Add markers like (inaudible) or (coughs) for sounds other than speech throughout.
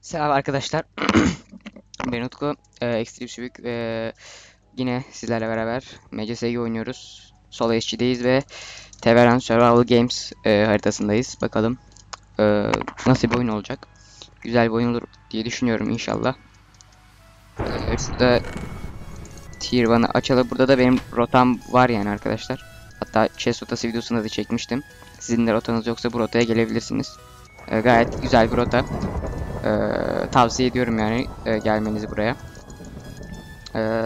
Selam arkadaşlar. (clears throat) Ben Utku. Ee, Extreme Civic ve yine sizlerle beraber MCS'yi oynuyoruz. Solo HG'deyiz ve Teveran Survival Games e, haritasındayız. Bakalım e, nasıl bir oyun olacak. Güzel bir oyun olur diye düşünüyorum inşallah. E, Tier 1'ı açalım. Burada da benim rotam var yani arkadaşlar. Hatta chess rotası videosunu da çekmiştim. Sizin de rotanız yoksa bu rotaya gelebilirsiniz. E, gayet güzel bir rota. Ee, tavsiye ediyorum yani e, gelmenizi buraya. Ee,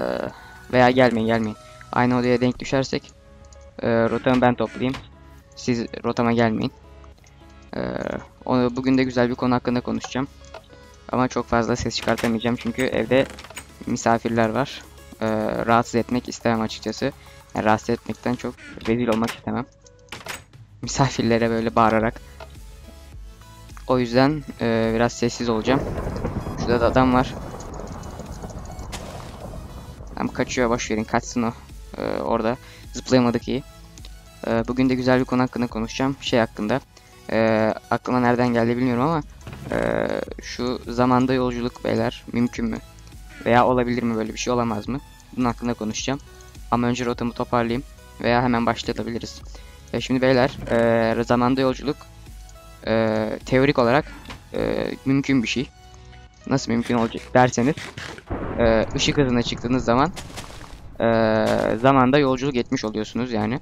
veya gelmeyin gelmeyin. Aynı odaya denk düşersek e, rotamı ben toplayayım. Siz rotama gelmeyin. Ee, onu, bugün de güzel bir konu hakkında konuşacağım. Ama çok fazla ses çıkartamayacağım çünkü evde misafirler var. Ee, rahatsız etmek istemem açıkçası. Yani rahatsız etmekten çok rezil olmak istemem. Misafirlere böyle bağırarak o yüzden e, biraz sessiz olacağım. Şurada da adam var. Tam kaçıyor boş verin kaçsın o. E, orada zıplayamadık iyi. E, bugün de güzel bir konu hakkında konuşacağım. Şey hakkında. E, aklıma nereden geldi bilmiyorum ama e, şu zamanda yolculuk beyler mümkün mü? Veya olabilir mi böyle bir şey olamaz mı? Bunun hakkında konuşacağım. Ama önce rotamı toparlayayım. Veya hemen başlayabiliriz. E, şimdi beyler e, zamanda yolculuk e, teorik olarak e, mümkün bir şey. Nasıl mümkün olacak derseniz e, ışık hızına çıktığınız zaman e, zamanda yolculuk etmiş oluyorsunuz yani.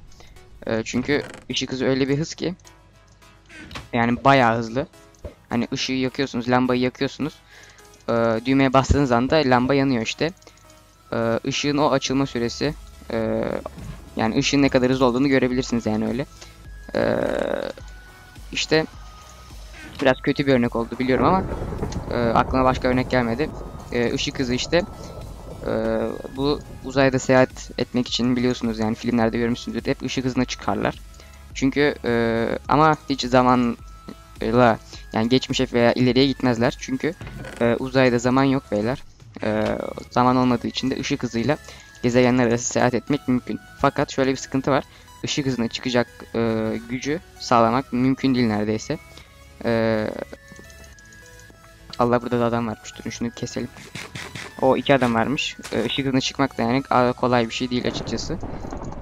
E, çünkü ışık hızı öyle bir hız ki yani bayağı hızlı. Hani ışığı yakıyorsunuz, lambayı yakıyorsunuz. E, düğmeye bastığınız anda lamba yanıyor işte. E, ışığın o açılma süresi e, yani ışığın ne kadar hızlı olduğunu görebilirsiniz yani öyle. E, işte Biraz kötü bir örnek oldu biliyorum ama e, aklıma başka örnek gelmedi. E, ışık hızı işte. Bu uzayda seyahat etmek için biliyorsunuz yani filmlerde görmüşsünüzdür hep ışık hızına çıkarlar. Çünkü ama hiç zamanla yani geçmişe veya ileriye gitmezler. Çünkü e, uzayda zaman yok beyler. E, zaman olmadığı için de ışık hızıyla gezegenler arası seyahat etmek mümkün. Fakat şöyle bir sıkıntı var. Işık hızına çıkacak e, gücü sağlamak mümkün değil neredeyse. Ee, Allah burada da adam varmış. Durun şunu keselim. O iki adam varmış. Ee, ışık hızına çıkmak da yani kolay bir şey değil açıkçası.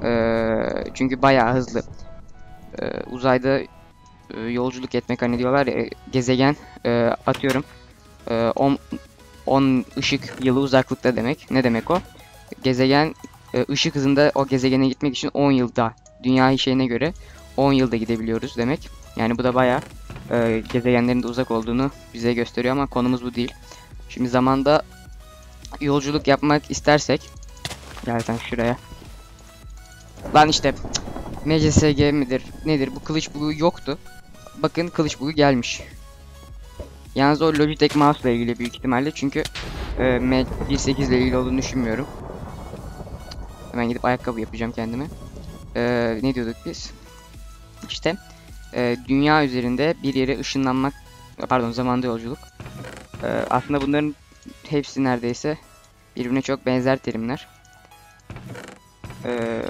Ee, çünkü bayağı hızlı. Ee, uzayda e, yolculuk etmek hani diyorlar ya gezegen e, atıyorum 10 e, 10 ışık yılı uzaklıkta demek. Ne demek o? Gezegen e, ışık hızında o gezegene gitmek için 10 yılda dünya şeyine göre 10 yılda gidebiliyoruz demek. Yani bu da bayağı e, gezegenlerin de uzak olduğunu bize gösteriyor ama konumuz bu değil. Şimdi zamanda yolculuk yapmak istersek gel sen şuraya. Lan işte MCSG midir nedir bu kılıç bugu yoktu. Bakın kılıç bugu gelmiş. Yalnız o Logitech mouse ile ilgili büyük ihtimalle çünkü e, M18 ile ilgili olduğunu düşünmüyorum. Hemen gidip ayakkabı yapacağım kendime. E, ne diyorduk biz? İşte e, dünya üzerinde bir yere ışınlanmak, pardon zamanda yolculuk. E, aslında bunların hepsi neredeyse birbirine çok benzer terimler. E,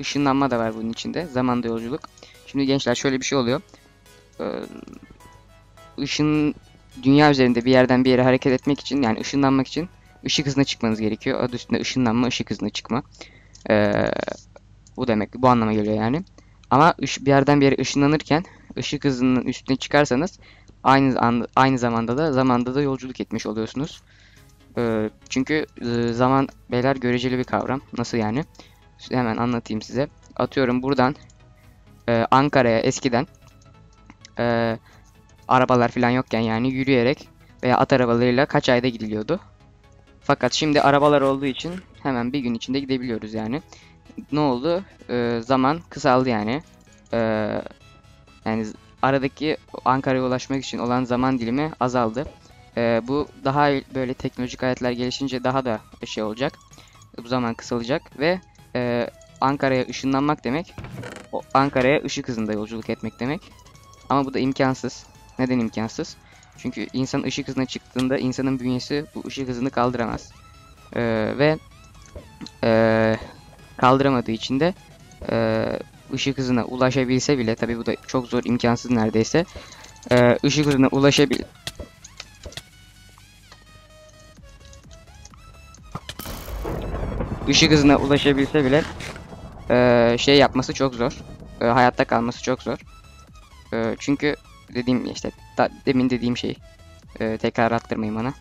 ışınlanma da var bunun içinde, zamanda yolculuk. Şimdi gençler şöyle bir şey oluyor. E, ışın dünya üzerinde bir yerden bir yere hareket etmek için yani ışınlanmak için ışık hızına çıkmanız gerekiyor. Adı üstünde ışınlanma, ışık hızına çıkma. Ee, bu demek bu anlama geliyor yani. Ama bir yerden bir yere ışınlanırken ışık hızının üstüne çıkarsanız aynı aynı zamanda da zamanda da yolculuk etmiş oluyorsunuz. Ee, çünkü e, zaman beyler göreceli bir kavram. Nasıl yani? İşte hemen anlatayım size. Atıyorum buradan e, Ankara'ya eskiden e, arabalar falan yokken yani yürüyerek veya at arabalarıyla kaç ayda gidiliyordu. Fakat şimdi arabalar olduğu için hemen bir gün içinde gidebiliyoruz yani ne oldu? Ee, zaman kısaldı yani. Ee, yani aradaki Ankara'ya ulaşmak için olan zaman dilimi azaldı. Ee, bu daha böyle teknolojik aletler gelişince daha da şey olacak. Bu zaman kısalacak ve e, Ankara'ya ışınlanmak demek Ankara'ya ışık hızında yolculuk etmek demek. Ama bu da imkansız. Neden imkansız? Çünkü insan ışık hızına çıktığında insanın bünyesi bu ışık hızını kaldıramaz. Ee, ve e, kaldıramadığı için de e, ışık hızına ulaşabilse bile tabi bu da çok zor imkansız neredeyse e, ışık hızına ulaşabil ışık hızına ulaşabilse bile e, şey yapması çok zor. E, hayatta kalması çok zor. E, çünkü dediğim işte da, demin dediğim şey e, tekrar attırmayın bana.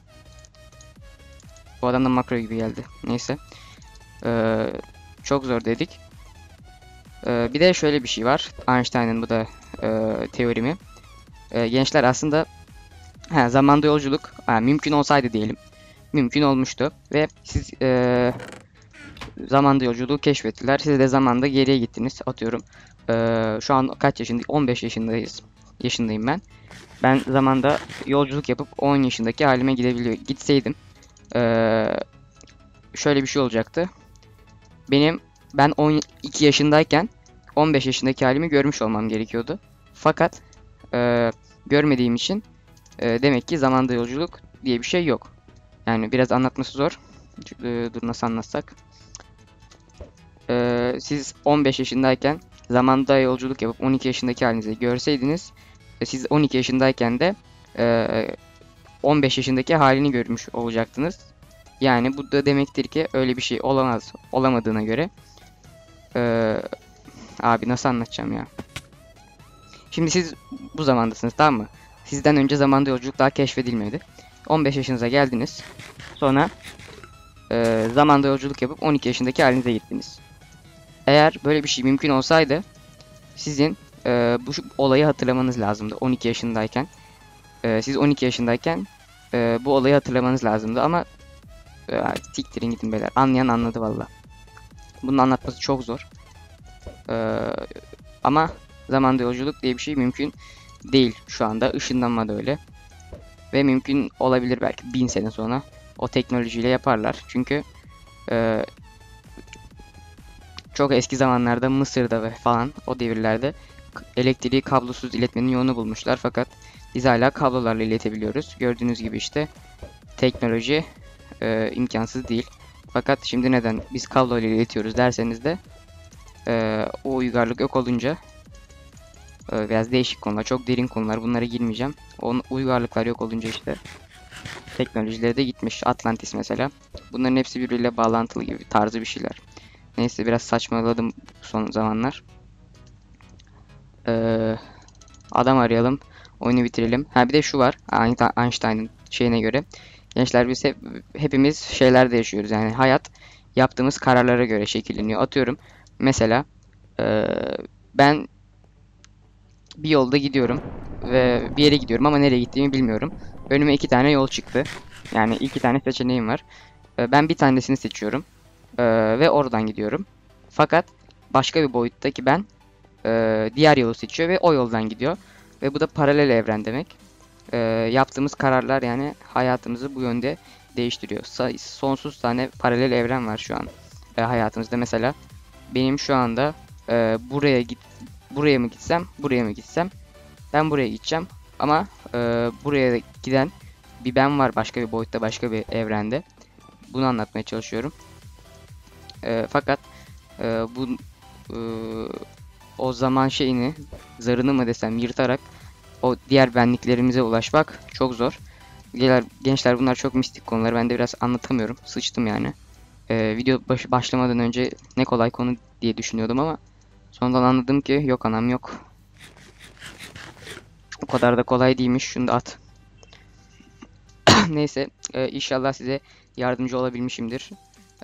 Bu adam da makro gibi geldi. Neyse. E, çok zor dedik. E, bir de şöyle bir şey var. Einstein'ın bu da e, teorimi. E, gençler aslında ha, zamanda yolculuk ha, mümkün olsaydı diyelim. Mümkün olmuştu ve siz e, zamanda yolculuğu keşfettiler. Siz de zamanda geriye gittiniz. Atıyorum. Ee, şu an kaç yaşındayız? 15 yaşındayız. Yaşındayım ben. Ben zamanda yolculuk yapıp 10 yaşındaki halime gidebiliyor. Gitseydim şöyle bir şey olacaktı. Benim ben 12 yaşındayken 15 yaşındaki halimi görmüş olmam gerekiyordu. Fakat ee, görmediğim için ee, demek ki zamanda yolculuk diye bir şey yok. Yani biraz anlatması zor. Ee, dur nasıl anlatsak? Ee, siz 15 yaşındayken zamanda yolculuk yapıp 12 yaşındaki halinizi görseydiniz e, siz 12 yaşındayken de e, 15 yaşındaki halini görmüş olacaktınız. Yani bu da demektir ki öyle bir şey olamaz olamadığına göre e, abi nasıl anlatacağım ya? Şimdi siz bu zamandasınız tamam mı? Sizden önce zamanda yolculuk daha keşfedilmedi. 15 yaşınıza geldiniz. Sonra e, zamanda yolculuk yapıp 12 yaşındaki halinize gittiniz. Eğer böyle bir şey mümkün olsaydı sizin e, bu olayı hatırlamanız lazımdı 12 yaşındayken. E, siz 12 yaşındayken e, bu olayı hatırlamanız lazımdı ama e, siktirin gidin beyler. Anlayan anladı valla. Bunun anlatması çok zor. E, ama zamanda yolculuk diye bir şey mümkün değil şu anda. Işınlanma da öyle. Ve mümkün olabilir belki bin sene sonra. O teknolojiyle yaparlar. Çünkü e, çok eski zamanlarda Mısır'da ve falan o devirlerde elektriği kablosuz iletmenin yolunu bulmuşlar fakat biz hala kablolarla iletebiliyoruz. Gördüğünüz gibi işte teknoloji e, imkansız değil. Fakat şimdi neden biz kablo ile iletiyoruz derseniz de e, o uygarlık yok olunca e, biraz değişik konular, çok derin konular bunlara girmeyeceğim. O uygarlıklar yok olunca işte teknolojileri de gitmiş. Atlantis mesela. Bunların hepsi birbiriyle bağlantılı gibi tarzı bir şeyler. Neyse biraz saçmaladım son zamanlar. Ee, adam arayalım. Oyunu bitirelim. Ha bir de şu var. Einstein'ın şeyine göre. Gençler biz hep, hepimiz şeylerde yaşıyoruz. Yani hayat yaptığımız kararlara göre şekilleniyor. Atıyorum mesela e, ben bir yolda gidiyorum ve bir yere gidiyorum ama nereye gittiğimi bilmiyorum. Önüme iki tane yol çıktı. Yani iki tane seçeneğim var. E, ben bir tanesini seçiyorum. Ee, ve oradan gidiyorum. Fakat başka bir boyuttaki ben e, diğer yolu seçiyor ve o yoldan gidiyor. Ve bu da paralel evren demek. E, yaptığımız kararlar yani hayatımızı bu yönde değiştiriyor. Sa sonsuz tane paralel evren var şu an e, hayatımızda. Mesela benim şu anda e, buraya git buraya mı gitsem, buraya mı gitsem? Ben buraya gideceğim. Ama e, buraya giden bir ben var başka bir boyutta, başka bir evrende. Bunu anlatmaya çalışıyorum. E, fakat e, bu e, o zaman şeyini zarını mı desem yırtarak o diğer benliklerimize ulaşmak çok zor. Gençler, bunlar çok mistik konular. Ben de biraz anlatamıyorum. Sıçtım yani. Ee, video baş, başlamadan önce ne kolay konu diye düşünüyordum ama sonradan anladım ki yok anam yok. O kadar da kolay değilmiş. Şunu da at. (coughs) Neyse e, inşallah size yardımcı olabilmişimdir.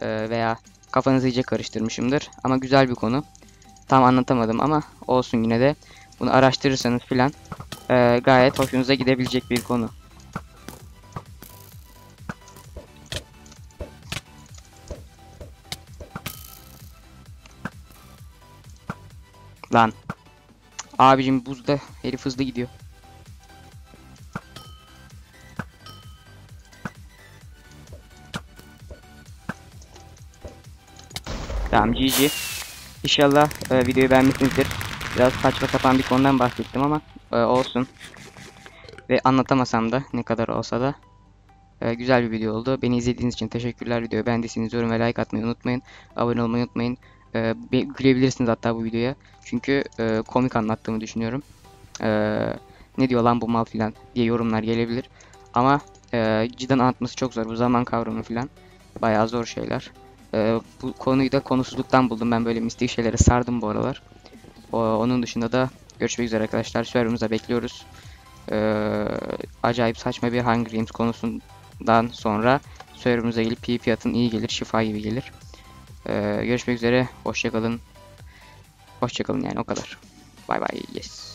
E, veya kafanızı iyice karıştırmışımdır. Ama güzel bir konu. Tam anlatamadım ama olsun yine de. Bunu araştırırsanız filan e, gayet hoşunuza gidebilecek bir konu. Lan. Abicim buzda herif hızlı gidiyor. Tamam GG. İnşallah e, videoyu beğenmişsinizdir. Biraz saçma sapan bir konudan bahsettim ama e, olsun. Ve anlatamasam da ne kadar olsa da Ee, güzel bir video oldu. Beni izlediğiniz için teşekkürler. Videoyu beğendiyseniz yorum ve like atmayı unutmayın. Abone olmayı unutmayın. Be- gülebilirsiniz hatta bu videoya. Çünkü e, komik anlattığımı düşünüyorum. Ee, ne diyor lan bu mal filan diye yorumlar gelebilir. Ama e, cidden anlatması çok zor. Bu zaman kavramı filan. Bayağı zor şeyler. Ee, bu konuyu da konusuzluktan buldum. Ben böyle mistik şeylere sardım bu aralar. O, onun dışında da görüşmek üzere arkadaşlar. Server'ımıza bekliyoruz. Ee, acayip saçma bir Hunger Games konusundan sonra server'ımıza gelip PvP atın iyi gelir, şifa gibi gelir. Ee, görüşmek üzere. Hoşçakalın. Hoşçakalın yani o kadar. Bay bay. Yes.